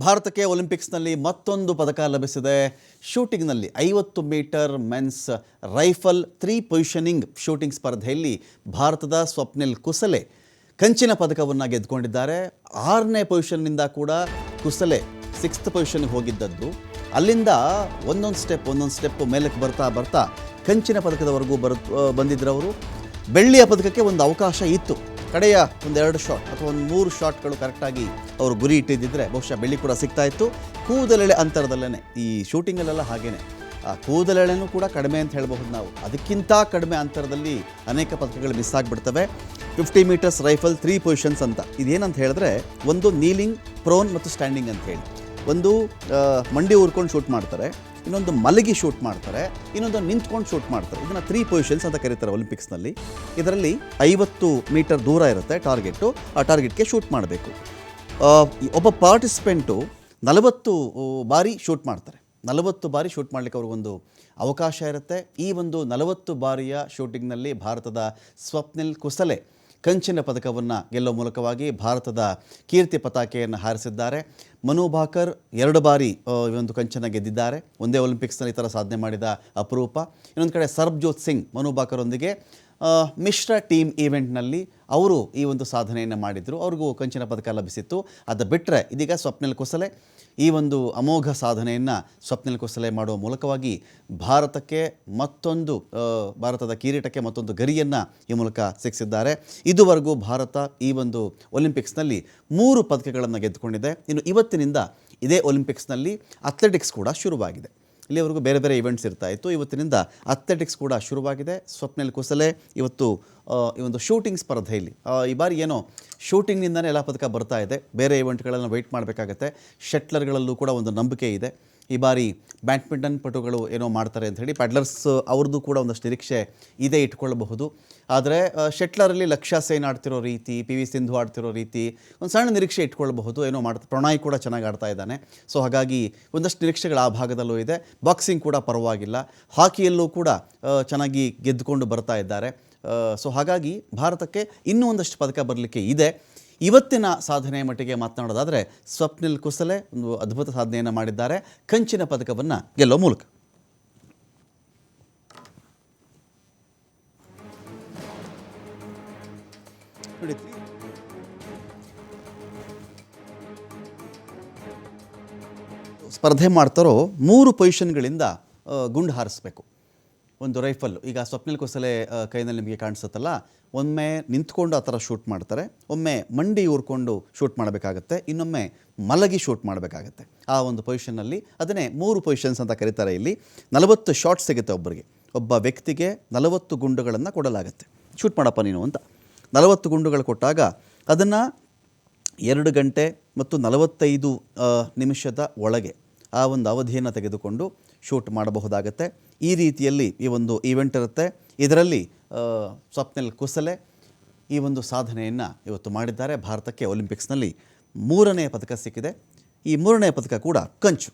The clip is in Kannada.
ಭಾರತಕ್ಕೆ ಒಲಿಂಪಿಕ್ಸ್ನಲ್ಲಿ ಮತ್ತೊಂದು ಪದಕ ಲಭಿಸಿದೆ. ಶೂಟಿಂಗ್ನಲ್ಲಿ ಐವತ್ತು meter men's rifle three positioning shooting ಸ್ಪರ್ಧೆಯಲ್ಲಿ ಭಾರತದ ಸ್ವಪ್ನಿಲ್ ಕುಸಲೆ ಕಂಚಿನ ಪದಕವನ್ನು ಗೆದ್ದುಕೊಂಡಿದ್ದಾರೆ. ಆರನೇ ಪೊಸಿಷನ್ನಿಂದ ಕೂಡ ಕುಸಲೆ ಸಿಕ್ಸ್ತ್ ಪೊಸಿಷನ್ಗೆ ಹೋಗಿದ್ದದ್ದು. ಅಲ್ಲಿಂದ ಒಂದೊಂದು ಸ್ಟೆಪ್ ಒಂದೊಂದು ಸ್ಟೆಪ್ ಮೇಲಕ್ಕೆ ಬರ್ತಾ ಬರ್ತಾ ಕಂಚಿನ ಪದಕದವರೆಗೂ ಬರ್ ಬಂದಿದ್ದರು ಅವರು ಬೆಳ್ಳಿಯ ಪದಕಕ್ಕೆ ಒಂದು ಅವಕಾಶ ಇತ್ತು. ಕಡೆಯ ಒಂದೆರಡು ಶಾಟ್ ಅಥವಾ ಒಂದು ಮೂರು ಶಾಟ್ಗಳು ಕರೆಕ್ಟಾಗಿ ಅವರು ಗುರಿ ಇಟ್ಟಿದ್ದಿದ್ರೆ ಬಹುಶಃ ಬೆಳ್ಳಿ ಕೂಡ ಸಿಗ್ತಾ ಇತ್ತು. ಕೂದಲೆಳೆ ಅಂತರದಲ್ಲೇ ಈ ಶೂಟಿಂಗಲ್ಲೆಲ್ಲ ಹಾಗೇನೆ. ಆ ಕೂದಲೆಳೆನೂ ಕೂಡ ಕಡಿಮೆ ಅಂತ ಹೇಳಬಹುದು ನಾವು. ಅದಕ್ಕಿಂತ ಕಡಿಮೆ ಅಂತರದಲ್ಲಿ ಅನೇಕ ಪದಕಗಳು miss ಆಗಿಬಿಡ್ತವೆ. Fifty meters rifle three positions ಅಂತ. ಇದೇನಂತ ಹೇಳಿದ್ರೆ ಒಂದು ನೀಲಿಂಗ್ ಪ್ರೋನ್ ಮತ್ತು ಸ್ಟ್ಯಾಂಡಿಂಗ್ ಅಂತ ಹೇಳಿ. ಒಂದು ಮಂಡಿ ಊರ್ಕೊಂಡು ಶೂಟ್ ಮಾಡ್ತಾರೆ. ಇನ್ನೊಂದು ಮಲಗಿ ಶೂಟ್ ಮಾಡ್ತಾರೆ, ಇನ್ನೊಂದು ನಿಂತ್ಕೊಂಡು ಶೂಟ್ ಮಾಡ್ತಾರೆ. ಇದನ್ನು ತ್ರೀ ಪೊಸಿಷನ್ಸ್ ಅಂತ ಕರೀತಾರೆ ಒಲಿಂಪಿಕ್ಸ್ನಲ್ಲಿ ಇದರಲ್ಲಿ ಐವತ್ತು ಮೀಟರ್ ದೂರ ಇರುತ್ತೆ ಟಾರ್ಗೆಟು ಆ ಟಾರ್ಗೆಟ್ಗೆ ಶೂಟ್ ಮಾಡಬೇಕು. ಒಬ್ಬ ಪಾರ್ಟಿಸಿಪೆಂಟು ನಲವತ್ತು ಬಾರಿ ಶೂಟ್ ಮಾಡ್ತಾರೆ. ನಲವತ್ತು ಬಾರಿ ಶೂಟ್ ಮಾಡಲಿಕ್ಕೆ ಅವ್ರಿಗೊಂದು ಅವಕಾಶ ಇರುತ್ತೆ. ಈ ಒಂದು ನಲವತ್ತು ಬಾರಿಯ ಶೂಟಿಂಗ್ನಲ್ಲಿ ಭಾರತದ ಸ್ವಪ್ನಿಲ್ ಕುಸಲೆ ಕಂಚಿನ ಪದಕವನ್ನು ಗೆಲ್ಲುವ ಮೂಲಕವಾಗಿ ಭಾರತದ ಕೀರ್ತಿ ಪತಾಕೆಯನ್ನು ಹಾರಿಸಿದ್ದಾರೆ. ಮನು ಭಾಕರ್ ಎರಡು ಬಾರಿ ಈ ಒಂದು ಕಂಚನ ಗೆದ್ದಿದ್ದಾರೆ. ಒಂದೇ ಒಲಿಂಪಿಕ್ಸ್ನಲ್ಲಿ ಈ ಥರ ಸಾಧನೆ ಮಾಡಿದ ಅಪರೂಪ. ಇನ್ನೊಂದು ಕಡೆ ಸರ್ಬ್ಜೋತ್ ಸಿಂಗ್ ಮನು ಭಾಕರ್ರೊಂದಿಗೆ ಮಿಶ್ರ ಟೀಮ್ ಈವೆಂಟ್ನಲ್ಲಿ ಅವರು ಈ ಒಂದು ಸಾಧನೆಯನ್ನು ಮಾಡಿದರು. ಅವ್ರಿಗೂ ಕಂಚಿನ ಪದಕ ಲಭಿಸಿತ್ತು. ಅದು ಬಿಟ್ಟರೆ ಇದೀಗ ಸ್ವಪ್ನಲ್ ಕುಸಲೆ ಈ ಒಂದು ಅಮೋಘ ಸಾಧನೆಯನ್ನು ಸ್ವಪ್ನಿಲ್ ಕುಸಲೆ ಮಾಡುವ ಮೂಲಕವಾಗಿ ಭಾರತಕ್ಕೆ ಮತ್ತೊಂದು ಭಾರತದ ಕಿರೀಟಕ್ಕೆ ಮತ್ತೊಂದು ಗರಿಯನ್ನು ಈ ಮೂಲಕ ಸಿಕ್ಕಿಸಿದ್ದಾರೆ ಇದುವರೆಗೂ ಭಾರತ ಈ ಒಂದು ಒಲಿಂಪಿಕ್ಸ್ನಲ್ಲಿ ಮೂರು ಪದಕಗಳನ್ನು ಗೆದ್ದುಕೊಂಡಿದೆ. ಇನ್ನು ಇವತ್ತಿನಿಂದ ಇದೇ ಒಲಿಂಪಿಕ್ಸ್ನಲ್ಲಿ ಅಥ್ಲೆಟಿಕ್ಸ್ ಕೂಡ ಶುರುವಾಗಿದೆ. ಇಲ್ಲಿವರೆಗೂ ಬೇರೆ ಬೇರೆ ಇವೆಂಟ್ಸ್ ಇರ್ತಾ ಇತ್ತು. ಇವತ್ತಿನಿಂದ ಅಥ್ಲೆಟಿಕ್ಸ್ ಕೂಡ ಶುರುವಾಗಿದೆ. ಸ್ವಪ್ನಿಲ್ ಕುಸಲೆ ಇವತ್ತು ಈ ಒಂದು ಶೂಟಿಂಗ್ ಸ್ಪರ್ಧೆಯಲ್ಲಿ. ಈ ಬಾರಿ ಏನೋ ಶೂಟಿಂಗ್ನಿಂದನೇ ಎಲ್ಲ ಪದಕ ಬರ್ತಾ ಇದೆ. ಬೇರೆ ಇವೆಂಟ್ಗಳನ್ನು ವೆಯ್ಟ್ ಮಾಡಬೇಕಾಗತ್ತೆ. ಶಟ್ಲರ್ಗಳಲ್ಲೂ ಕೂಡ ಒಂದು ನಂಬಿಕೆ ಇದೆ. ಈ ಬಾರಿ ಬ್ಯಾಡ್ಮಿಂಟನ್ ಪಟುಗಳು ಏನೋ ಮಾಡ್ತಾರೆ ಅಂತ ಹೇಳಿ ಪ್ಯಾಡ್ಲರ್ಸ್ ಅವ್ರದ್ದು ಕೂಡ ಒಂದಷ್ಟು ನಿರೀಕ್ಷೆ ಇದೆ ಇಟ್ಕೊಳ್ಳಬಹುದು ಆದರೆ ಶೆಟ್ಲರಲ್ಲಿ ಲಕ್ಷ್ಯ ಸೇನ್ ಆಡ್ತಿರೋ ರೀತಿ, ಪಿ ವಿ ಸಿಂಧು ಆಡ್ತಿರೋ ರೀತಿ ಒಂದು ಸಣ್ಣ ನಿರೀಕ್ಷೆ ಇಟ್ಕೊಳ್ಬಹುದು. ಏನೋ ಮಾಡ್ತಾ, ಪ್ರಣಾಯ್ ಕೂಡ ಚೆನ್ನಾಗಿ ಆಡ್ತಾ ಇದ್ದಾನೆ. ಸೊ ಹಾಗಾಗಿ ಒಂದಷ್ಟು ನಿರೀಕ್ಷೆಗಳು ಆ ಭಾಗದಲ್ಲೂ ಇದೆ. ಬಾಕ್ಸಿಂಗ್ ಕೂಡ ಪರವಾಗಿಲ್ಲ. ಹಾಕಿಯಲ್ಲೂ ಕೂಡ ಚೆನ್ನಾಗಿ ಗೆದ್ದುಕೊಂಡು ಬರ್ತಾ ಇದ್ದಾರೆ. ಸೊ ಹಾಗಾಗಿ ಭಾರತಕ್ಕೆ ಇನ್ನೂ ಒಂದಷ್ಟು ಪದಕ ಬರಲಿಕ್ಕೆ ಇದೆ. ಇವತ್ತಿನ ಸಾಧನೆಯ ಮಟ್ಟಿಗೆ ಮಾತನಾಡೋದಾದರೆ ಸ್ವಪ್ನಿಲ್ ಕುಸಲೆ ಒಂದು ಅದ್ಭುತ ಸಾಧನೆಯನ್ನು ಮಾಡಿದ್ದಾರೆ. ಕಂಚಿನ ಪದಕವನ್ನು ಗೆಲ್ಲೋ ಮೂಲಕ. ಸ್ಪರ್ಧೆ ಮಾಡ್ತಾರೋ ಮೂರು ಪೊಸಿಷನ್ಗಳಿಂದ ಗುಂಡು ಹಾರಿಸ್ಬೇಕು. ಒಂದು ರೈಫಲ್ ಈಗ ಸ್ವಪ್ನಿಲ್ ಕುಸಲೆ ಕೈನಲ್ಲಿ ನಿಮಗೆ ಕಾಣಿಸುತ್ತಲ್ಲ, ಒಮ್ಮೆ ನಿಂತ್ಕೊಂಡು ಆ ಥರ ಶೂಟ್ ಮಾಡ್ತಾರೆ, ಒಮ್ಮೆ ಮಂಡಿ ಊರ್ಕೊಂಡು ಶೂಟ್ ಮಾಡಬೇಕಾಗತ್ತೆ, ಇನ್ನೊಮ್ಮೆ ಮಲಗಿ ಶೂಟ್ ಮಾಡಬೇಕಾಗತ್ತೆ. ಆ ಒಂದು ಪೊಸಿಷನ್ನಲ್ಲಿ ಅದನ್ನೇ ಮೂರು ಪೊಸಿಷನ್ಸ್ ಅಂತ ಕರೀತಾರೆ ಇಲ್ಲಿ. ನಲವತ್ತು ಶಾಟ್ ಸಿಗುತ್ತೆ ಒಬ್ಬರಿಗೆ ಒಬ್ಬ ವ್ಯಕ್ತಿಗೆ ನಲವತ್ತು ಗುಂಡುಗಳನ್ನು ಕೊಡಲಾಗುತ್ತೆ. ಶೂಟ್ ಮಾಡಪ್ಪ ನೀನು ಅಂತ. ನಲವತ್ತು ಗುಂಡುಗಳು ಕೊಟ್ಟಾಗ ಅದನ್ನು ಎರಡು ಗಂಟೆ ಮತ್ತು ನಲವತ್ತೈದು ನಿಮಿಷದ ಒಳಗೆ ಆ ಒಂದು ಅವಧಿಯನ್ನು ತೆಗೆದುಕೊಂಡು ಶೂಟ್ ಮಾಡಬಹುದಾಗತ್ತೆ. ಈ ರೀತಿಯಲ್ಲಿ ಈ ಒಂದು ಈವೆಂಟ್ ಇರುತ್ತೆ. ಇದರಲ್ಲಿ ಸ್ವಪ್ನಲ್ ಕುಸಲೆ ಈ ಒಂದು ಸಾಧನೆಯನ್ನು ಇವತ್ತು ಮಾಡಿದ್ದಾರೆ. ಭಾರತಕ್ಕೆ ಒಲಿಂಪಿಕ್ಸ್ನಲ್ಲಿ ಮೂರನೇ ಪದಕ ಸಿಕ್ಕಿದೆ. ಈ ಮೂರನೇ ಪದಕ ಕೂಡ ಕಂಚು.